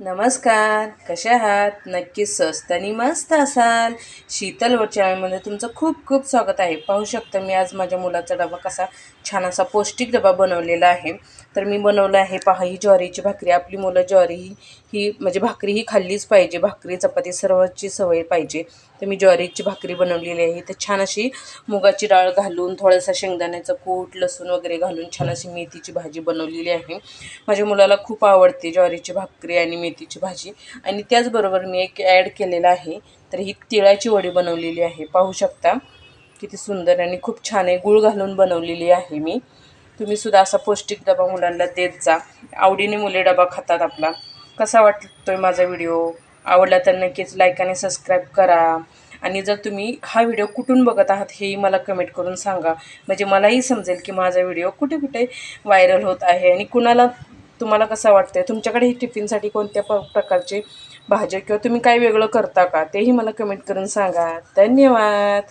नमस्कार कसे आहात? नक्कीच स्वस्त आणि मस्त असाल. शीतल वर चॅनलमध्ये तुमचं खूप खूप स्वागत आहे. पाहू शकता मी आज माझ्या मुलाचा डबा कसा छान असा पौष्टिक डबा बनवलेला आहे. तर मी बनवलं आहे पहा ही ज्वारीची भाकरी. आपली मुलं ज्वारी ही ही म्हणजे भाकरी ही खाल्लीच पाहिजे. भाकरी चपाती सर्वांची सवय पाहिजे. तर मी ज्वारीची भाकरी बनवलेली आहे. तर छान अशी मुगाची डाळ घालून थोडासा शेंगदाण्याचं कूट लसूण वगैरे घालून छान अशी मेथीची भाजी बनवलेली आहे. माझ्या मुलाला खूप आवडते ज्वारीची भाकरी आणि मेथीची भाजी. आणि त्याचबरोबर मी एक ॲड केलेलं आहे. तर ही तिळाची वडी बनवलेली आहे. पाहू शकता किती सुंदर आणि खूप छान आहे. गूळ घालून बनवलेली आहे मी. तुम्ही सुद्धा असा पौष्टिक डबा मुलांना देत जा. आवडीने मुले डबा खातात आपला. कसा वाटतोय माझा व्हिडिओ? आवडला तर नक्कीच लाईक आणि सबस्क्राईब करा. आणि जर तुम्ही हा व्हिडिओ कुठून बघत आहात हेही मला कमेंट करून सांगा. म्हणजे मलाही समजेल की माझा व्हिडिओ कुठे कुठे व्हायरल होत आहे आणि कुणाला तुम्हाला कसं आहे तुमच्याकडे ही टिफिनसाठी कोणत्या प प्रकारचे भाज्या किंवा तुम्ही काय वेगळं करता का? तेही मला कमेंट करून सांगा. धन्यवाद!